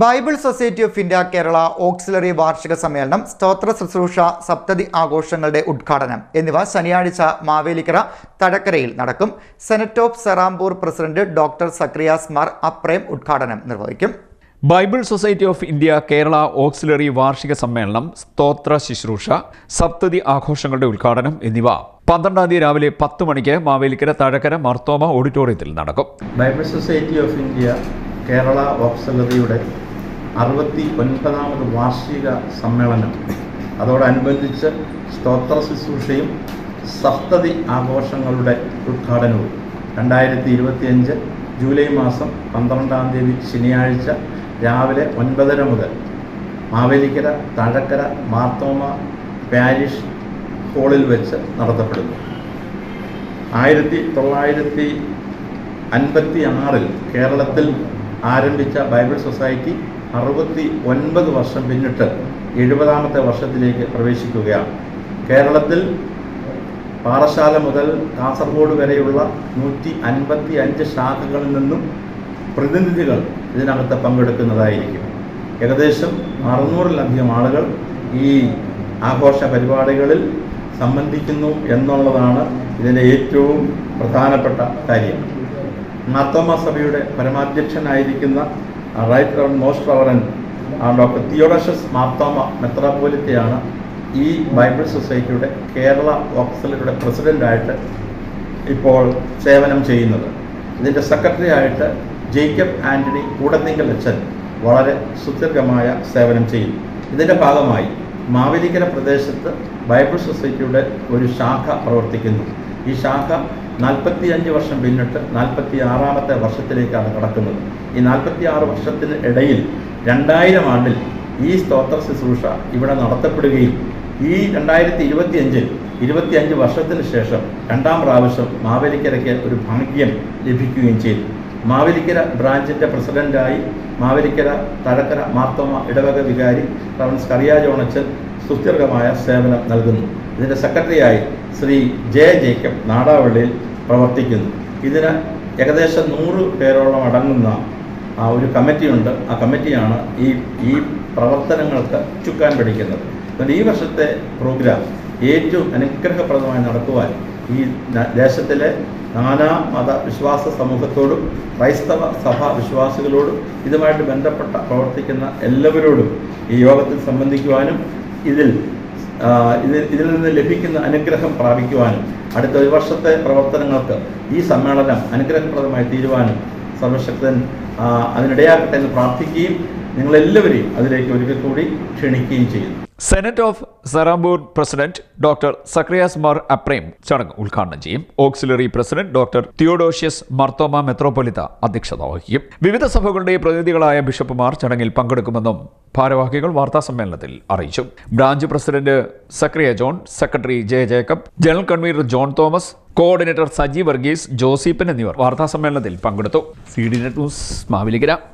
Bible society of India Kerala auxiliary വാർഷിക സമ്മേളനം സ്തോത്ര ശുശ്രൂഷ സപ്തതി ആഘോഷങ്ങളുടെ ഉദ്ഘാടനം എന്നിവ ശനിയാഴ്ച മാവേലിക്കര തടക്കരയിൽ നടക്കും. Senate of Serampore president doctor Zacharias Mar Aprem ഉദ്ഘാടനം നിർവഹിക്കും. Bible society of India Kerala auxiliary വാർഷിക സമ്മേളനം സ്തോത്ര ശുശ്രൂഷ സപ്തതി ആഘോഷങ്ങളുടെ ഉദ്ഘാടനം എന്നിവ പന്ത്രണ്ടാം തീയതി രാവിലെ പത്ത് മണിക്ക് മാവേലിക്കര തഴക്കര മർത്തോമ ഓഡിറ്റോറിയത്തിൽ നടക്കും. Bible society of India Kerala ഓക്സലറിയുടെ അറുപത്തി ഒൻപതാമത് വാർഷിക സമ്മേളനം. അതോടനുബന്ധിച്ച് സ്തോത്ര ശുശ്രൂഷയും സപ്തതി ആഘോഷങ്ങളുടെ ഉദ്ഘാടനവും. രണ്ടായിരത്തി ഇരുപത്തിയഞ്ച് ജൂലൈ മാസം പന്ത്രണ്ടാം തീയതി ശനിയാഴ്ച രാവിലെ ഒൻപതര മുതൽ മാവേലിക്കര തഴക്കര മാർത്തോമ പാരിഷ് ഹാളിൽ വെച്ച് നടത്തപ്പെടുന്നു. ആയിരത്തി തൊള്ളായിരത്തി അൻപത്തി ആറിൽ കേരളത്തിൽ ആരംഭിച്ച ബൈബിൾ സൊസൈറ്റി അറുപത്തി ഒൻപത് വർഷം പിന്നിട്ട് എഴുപതാമത്തെ വർഷത്തിലേക്ക് പ്രവേശിക്കുകയാണ്. കേരളത്തിൽ പാറശാല മുതൽ കാസർഗോഡ് വരെയുള്ള നൂറ്റി അൻപത്തി അഞ്ച് ശാഖകളിൽ നിന്നും പ്രതിനിധികൾ ഇതിനകത്ത് പങ്കെടുക്കുന്നതായിരിക്കും. ഏകദേശം അറുന്നൂറിലധികം ആളുകൾ ഈ ആഘോഷ പരിപാടികളിൽ സംബന്ധിക്കുന്നു എന്നുള്ളതാണ് ഇതിന്റെ ഏറ്റവും പ്രധാനപ്പെട്ട കാര്യം. മാർത്തോമ സഭയുടെ പരമാധ്യക്ഷനായിരിക്കുന്ന right rev most reverend doctor Theodosius Marthoma മെത്രാപോലിത്തയാണ് ഈ ബൈബിൾ സൊസൈറ്റിയുടെ കേരള ഓക്സലറിയുടെ പ്രസിഡന്റായിട്ട് ഇപ്പോൾ സേവനം ചെയ്യുന്നത്. ഇതിന്റെ സെക്രട്ടറി ആയിട്ട് ജേക്കബ് ആന്റണി കൂടത്തിങ്കൽ അച്ഛൻ വളരെ സുദീർഘമായ സേവനം ചെയ്യും. ഇതിന്റെ ഭാഗമായി മാവേലിക്കര പ്രദേശത്ത് ബൈബിൾ സൊസൈറ്റിയുടെ ഒരു ശാഖ പ്രവർത്തിക്കുന്നു. ഈ ശാഖ നാൽപ്പത്തി അഞ്ച് വർഷം പിന്നിട്ട് നാൽപ്പത്തി ആറാമത്തെ വർഷത്തിലേക്കാണ് കടക്കുന്നത്. ഈ നാൽപ്പത്തി ആറ് വർഷത്തിന് ഇടയിൽ രണ്ടായിരം ആണ്ടിൽ ഈ സ്തോത്ര ശുശ്രൂഷ ഇവിടെ നടത്തപ്പെടുകയും ഈ രണ്ടായിരത്തി ഇരുപത്തി അഞ്ചിൽ ഇരുപത്തിയഞ്ച് വർഷത്തിന് ശേഷം രണ്ടാം പ്രാവശ്യം മാവേലിക്കരയ്ക്ക് ഒരു ഭാഗ്യം ലഭിക്കുകയും ചെയ്തു. മാവേലിക്കര ബ്രാഞ്ചിന്റെ പ്രസിഡന്റായി മാവേലിക്കര തഴക്കര മാർത്തോമ ഇടവക വികാരി റവൻസ് കറിയ ജോണച്ചൻ സേവനം നൽകുന്നു. ഇതിന്റെ സെക്രട്ടറിയായി ശ്രീ ജെ ജേക്കബ് നാടാവള്ളിയിൽ പ്രവർത്തിക്കുന്നു. ഇതിന് ഏകദേശം നൂറ് പേരോളം അടങ്ങുന്ന ആ ഒരു കമ്മിറ്റിയുണ്ട്. ആ കമ്മിറ്റിയാണ് ഈ ഈ പ്രവർത്തനങ്ങൾക്ക് ചുക്കാൻ പിടിക്കുന്നത്. അതുകൊണ്ട് ഈ വർഷത്തെ പ്രോഗ്രാം ഏറ്റവും അനുഗ്രഹപ്രദമായി നടക്കുവാൻ ഈ ദേശത്തിലെ നാനാ മത വിശ്വാസ സമൂഹത്തോടും ക്രൈസ്തവ സഭാ വിശ്വാസികളോടും ഇതുമായിട്ട് ബന്ധപ്പെട്ട പ്രവർത്തിക്കുന്ന എല്ലാവരോടും ഈ യോഗത്തിൽ സംബന്ധിക്കുവാനും ഇതിൽ ഇതിൽ നിന്ന് ലഭിക്കുന്ന അനുഗ്രഹം പ്രാപിക്കുവാനും അടുത്ത ഒരു വർഷത്തെ പ്രവർത്തനങ്ങൾക്ക് ഈ സമ്മേളനം അനുഗ്രഹപ്രദമായി തീരുവാനും സർവശക്തൻ അതിനിടയാക്കട്ടെ എന്ന് പ്രാർത്ഥിക്കുകയും നിങ്ങളെല്ലാവരെയും അതിലേക്ക് ഒരിക്കൽ കൂടി ക്ഷണിക്കുകയും ചെയ്യുന്നു. Senate of Serampore president doctor Zacharias Mar Aprem ചടങ്ങ് ഉദ്ഘാടനം ചെയ്യും. Auxiliary president doctor Theodosius Marthoma മെത്രോപൊലിത്ത അധ്യക്ഷത വഹിക്കും. വിവിധ സഭകളുടെ പ്രതിനിധികളായ ബിഷപ്പുമാർ ചടങ്ങിൽ പങ്കെടുക്കുമെന്നും ഭാരവാഹികൾ വാർത്താസമ്മേളനത്തിൽ അറിയിച്ചു. Branch president Zacharia John secretary J Jacob general convener John Thomas coordinator Saji Varghese Josippan എന്നിവർ വാർത്താസമ്മേളനത്തിൽ പങ്കെടുത്തു. C D news Mavelikkara